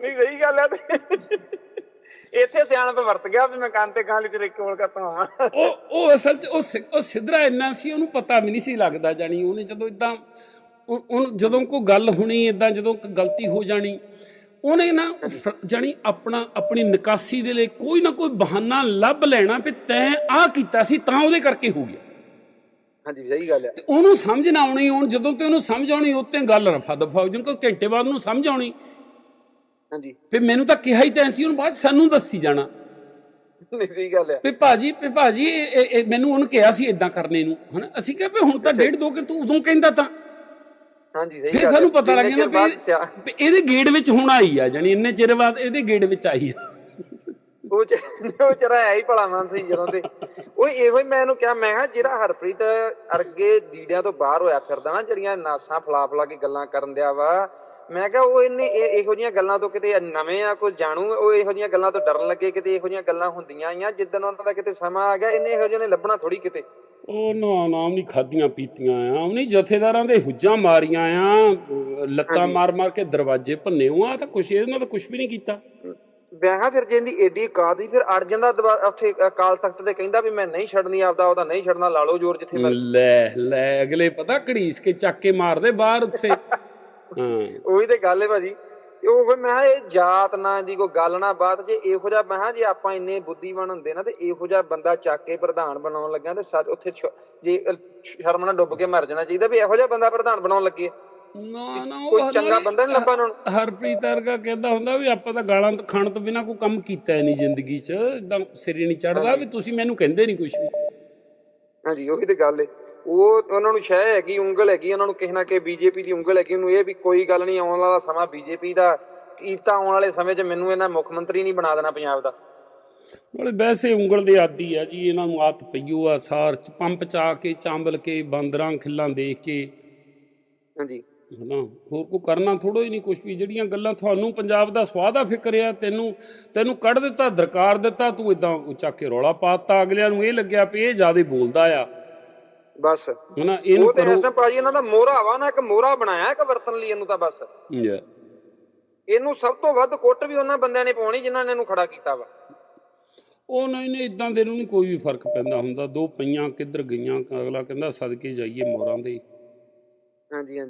ਨਹੀਂ ਸਹੀ ਗੱਲ ਹੈ ਤੇ। ਇੱਥੇ ਸਿਆਣਪ ਵਰਤ ਗਿਆ ਵੀ ਮੈਂ ਕੰਨ ਤੇ ਲਈ ਤੇਰੇ ਕੋਲ ਕਰਤਾ ਹਾਂ ਉਹ ਉਹ ਅਸਲ ਚ ਉਹ ਉਹ ਸਿੱਧਰਾ ਇੰਨਾ ਸੀ ਉਹਨੂੰ ਪਤਾ ਵੀ ਨਹੀਂ ਸੀ ਲੱਗਦਾ ਜਾਣੀ। ਉਹਨੇ ਜਦੋਂ ਇਦਾਂ ਉਹਨੂੰ ਜਦੋਂ ਕੋਈ ਗੱਲ ਹੋਣੀ ਇਦਾਂ ਜਦੋਂ ਕੋਈ ਗਲਤੀ ਹੋ ਜਾਣੀ ਉਹਨੇ ਨਾ ਜਾਣੀ ਆਪਣਾ ਆਪਣੀ ਨਿਕਾਸੀ ਦੇ ਲਈ ਕੋਈ ਨਾ ਕੋਈ ਬਹਾਨਾ ਲੱਭ ਲੈਣਾ ਵੀ ਤੈਂ ਆਹ ਕੀਤਾ ਸੀ ਤਾਂ ਉਹਦੇ ਕਰਕੇ ਹੋ ਗਿਆ। ਹਾਂਜੀ ਸਹੀ ਗੱਲ ਹੈ ਤੇ ਉਹਨੂੰ ਸਮਝ ਨਾ ਆਉਣੀ ਹੁਣ ਜਦੋਂ ਤੇ ਉਹਨੂੰ ਸਮਝ ਆਉਣੀ ਉੱਤੇ ਗੱਲ ਰਫਾ ਦਫਾ ਹੋ ਕੋਈ ਘੰਟੇ ਬਾਅਦ ਉਹਨੂੰ ਸਮਝ ਆਉਣੀ। ਹਾਂਜੀ। ਵੀ ਮੈਨੂੰ ਤਾਂ ਕਿਹਾ ਹੀ ਤੈਂ ਸੀ ਉਹਨੂੰ ਬਾਅਦ ਸਾਨੂੰ ਦੱਸੀ ਜਾਣਾ। ਨਹੀਂ ਸਹੀ ਗੱਲ ਹੈ। ਵੀ ਭਾਜੀ ਵੀ ਭਾਜੀ ਮੈਨੂੰ ਉਹਨੂੰ ਕਿਹਾ ਸੀ ਇਦਾਂ ਕਰਨੇ ਨੂੰ ਹਨਾ? ਅਸੀਂ ਕਿਹਾ ਵੀ ਹੁਣ ਤਾਂ ਡੇਢ ਦੋ ਕਿ ਤੂੰ ਉਦੋਂ ਕਹਿੰਦਾ ਤਾਂ। ਹਾਂਜੀ ਸਹੀ ਫਿਰ ਗੱਲ ਸਾਨੂੰ। ਪਤਾ ਲੱਗ ਜਿੰਨੇ ਗਿਆ ਨਾ ਵੀ ਇਹਦੇ ਗੇੜ ਵਿੱਚ ਹੁਣ ਆਈ ਆ ਜਾਣੀ ਇੰਨੇ ਚਿਰ ਬਾਅਦ ਇਹਦੇ ਗੇੜ ਵਿੱਚ ਆਈ ਆ। ਉਹ ਉਹ ਚਰਾ ਹੈ ਹੀ ਭਲਾ ਮਾਨ ਸੀ ਜਦੋਂ ਤੇ। ਉਹ ਇਹੋ ਹੀ ਮੈਂ ਇਹਨੂੰ ਕਿਹਾ ਮੈਂ ਕਿਹਾ ਜਿਹੜਾ ਹਰਪ੍ਰੀਤ ਅਰਗੇ ਲੀੜਿਆਂ ਤੋਂ ਬਾਹਰ ਹੋਇਆ ਫਿਰਦਾ ਨਾ ਜਿਹੜੀਆਂ ਨਾਸਾਂ ਫਲਾ ਫਲਾ ਕੇ ਗੱਲਾਂ ਕਰਨ ਦਿਆ ਵਾ ਮੈਂ ਕਿਹਾ ਉਹ ਇਹਨੇ ਇਹ- ਜੀਆਂ ਗੱਲਾਂ ਤੋਂ ਕਿਤੇ ਨਵੇਂ ਆ ਕੋਈ ਜਾਣੂ ਉਹ ਇਹੋ ਜੀਆਂ ਗੱਲਾਂ ਤੋਂ ਡਰਨ ਲੱਗੇ ਕਿਤੇ ਇਹੋ ਜੀਆਂ ਗੱਲਾਂ ਹੁੰਦੀਆਂ ਆਈਆਂ ਜਿੱਦਣ ਉਹਨਾਂ ਦਾ ਕਿਤੇ ਸਮਾਂ ਆ ਗਿਆ ਇਹਨੇ ਇਹੋ ਜਿਹੇ ਨੇ ਲੱਭਣਾ ਥੋੜੀ ਕਿਤੇ। ਉਹ ਨਾ ਨਾ ਨਹੀਂ ਖਾਦੀਆਂ ਪੀਤੀਆਂ ਆ ਉਹਨੇ ਜਥੇਦਾਰਾਂ ਦੇ ਹੁੱਜਾਂ ਮਾਰੀਆਂ ਆ ਲੱਤਾਂ। ਮਾਰ ਮਾਰ ਕੇ ਦਰਵਾਜ਼ੇ ਭੰਨੇ ਆ ਤਾਂ ਕੁਛ ਇਹਨਾਂ ਦਾ ਕੁਛ ਵੀ ਨਹੀਂ ਕੀਤਾ। ਵਿਆਹਾਂ ਫਿਰ ਜੇ ਦੀ ਏਡੀ ਕਾਦੀ ਫਿਰ ਅੜ ਜਾਂਦਾ ਉੱਥੇ ਅਕਾਲ ਤਖਤ ਤੇ ਕਹਿੰਦਾ ਵੀ ਮੈਂ ਨਹੀਂ ਛੱਡਣੀ ਆਪਦਾ ਉਹਦਾ ਨਹੀਂ ਛੱਡਣਾ ਲਾ ਲਓ ਜ਼ੋਰ ਜਿੱਥੇ ਮੈਂ ਲੈ ਲੈ ਅਗਲੇ ਪਤਾ ਘੜੀਸ ਕੇ ਚੱਕ ਕੇ ਮਾਰਦੇ ਬਾਹਰ ਉੱਥੇ। ਉਹੀ ਤੇ ਗੱਲ ਹੈ ਭਾਜੀ। ਤੇ ਉਹ ਫਿਰ ਮੈਂ ਇਹ ਜਾਤ ਨਾ ਦੀ ਕੋਈ ਗੱਲ ਨਾ ਬਾਤ ਜੇ ਇਹੋ ਜਿਹਾ ਮੈਂ ਕਿਹਾ ਜੇ ਆਪਾਂ ਇੰਨੇ ਬੁੱਧੀਮਾਨ ਹੁੰਦੇ ਨਾ ਤੇ ਇਹੋ ਜਿਹਾ ਬੰਦਾ ਚੱਕ ਕੇ ਪ੍ਰਧਾਨ ਬਣਾਉਣ ਲੱਗਿਆ ਤੇ ਸੱਚ ਉੱਥੇ ਜੇ ਸ਼ਰਮ ਨਾਲ ਡੁੱਬ ਕੇ ਮਰ ਜਾਣਾ ਚਾਹੀਦਾ ਵੀ ਇਹੋ ਜਿਹਾ ਬੰਦਾ ਪ੍ਰਧਾਨ ਬਣਾਉਣ ਲੱਗੇ। ਨਾ ਨਾ ਕੋਈ ਉਹ ਚੰਗਾ ਬੰਦਾ ਨੀ ਲੱਭਾ ਨੂੰ ਹਰਪ੍ਰੀਤ ਵਰਗਾ ਕਹਿੰਦਾ ਹੁੰਦਾ ਵੀ ਆਪਾਂ ਤਾਂ ਗਾਲਾਂ ਤੋਂ ਖਾਣ ਤੋਂ ਬਿਨਾ ਕੋਈ ਕੰਮ ਕੀਤਾ ਹੀ ਨਹੀਂ ਜ਼ਿੰਦਗੀ 'ਚ। ਇਦਾਂ ਸਿਰੇ ਨਹੀਂ ਚੜਦਾ ਵੀ ਤੁਸੀਂ ਮੈਨੂੰ ਕਹਿੰਦੇ ਨਹੀਂ ਕੁਝ ਵੀ। ਹਾਂਜੀ ਉਹੀ ਤੇ ਗੱਲ ਏ ਉਹ ਉਹਨਾਂ ਨੂੰ ਸ਼ਹਿ ਹੈਗੀ ਉਂਗਲ ਹੈਗੀ ਉਹਨਾਂ ਨੂੰ ਕਿਸੇ ਨਾ ਕਿਸੇ ਬੀਜੇਪੀ ਦੀ ਉਂਗਲ ਹੈਗੀ। ਉਹਨੂੰ ਇਹ ਵੀ ਕੋਈ ਗੱਲ ਨਹੀਂ ਆਉਣ ਵਾਲਾ ਸਮਾਂ ਬੀਜੇਪੀ ਦਾ ਕੀਤਾ ਆਉਣ ਵਾਲੇ ਸਮੇਂ 'ਚ ਮੈਨੂੰ ਇਹਨਾਂ ਮੁੱਖ ਮੰਤਰੀ ਨਹੀਂ ਬਣਾ ਦੇਣਾ ਪੰਜਾਬ ਦਾ। ਨਾਲੇ ਵੈਸੇ ਉਂਗਲ ਦੇ ਆਦੀ ਆ ਜੀ ਇਹਨਾਂ ਨੂੰ ਆਤ ਪਈਓ ਆ ਸਾਰ ਚ ਪੰਪ ਚਾ ਕੇ ਚਾਂਬਲ ਕੇ ਬਾਂਦਰਾਂ ਖਿੱਲਾਂ ਦੇਖ ਕੇ। ਹਾਂਜੀ। ਹਨਾ ਹੋਰ ਕੋ ਕਰਨਾ ਥੋੜੋ ਹੀ ਨਹੀਂ ਕੁਝ ਵੀ ਜਿਹੜੀਆਂ ਗੱਲਾਂ ਤੁਹਾਨੂੰ ਪੰਜਾਬ ਦਾ ਸਵਾਦ ਆ ਫਿਕਰ ਆ ਤੈਨੂੰ ਤੈਨੂੰ ਕੱਢ ਦਿੱਤਾ ਦਰਕਾਰ ਦਿੱਤਾ ਤੂੰ ਇਦਾਂ ਚੱਕ ਕੇ ਰੌਲਾ ਪਾਤਾ ਅਗਲਿਆਂ ਨੂੰ ਇਹ ਲੱਗਿਆ ਵੀ ਇਹ ਜ਼ਿਆਦਾ ਬੋਲਦਾ ਆ। ਬਸ। ਹਨਾ ਇਹਨੂੰ ਉਹ ਤੇ ਕਰੋ। ਇਸ ਟਾਈਮ ਭਾਜੀ ਇਹਨਾਂ ਦਾ ਮੋਹਰਾ ਵਾ ਨਾ ਇੱਕ ਮੋਹਰਾ ਬਣਾਇਆ ਇੱਕ ਵਰਤਨ ਲਈ ਇਹਨੂੰ ਤਾਂ ਬਸ। Yeah. ਇਹਨੂੰ ਸਭ ਤੋਂ ਵੱਧ ਕੁੱਟ ਵੀ ਉਹਨਾਂ ਬੰਦਿਆਂ ਨੇ ਪਾਉਣੀ ਜਿਨ੍ਹਾਂ ਨੇ ਇਹਨੂੰ ਖੜਾ ਕੀਤਾ ਵਾ। ਉਹ ਨਹੀਂ ਨਹੀਂ ਇਦਾਂ ਦੇ ਨੂੰ ਨਹੀਂ ਕੋਈ ਵੀ ਫ਼ਰਕ ਪੈਂਦਾ ਹੁੰਦਾ। ਦੋ ਪਈਆਂ ਕਿੱਧਰ ਗਈਆਂ ਅਗਲਾ ਕਹਿੰਦਾ ਸਦਕੇ ਜਾਈਏ ਮੋਰਾਂ ਦੇ ਹਾਂਜੀ ਹਾਂਜੀ।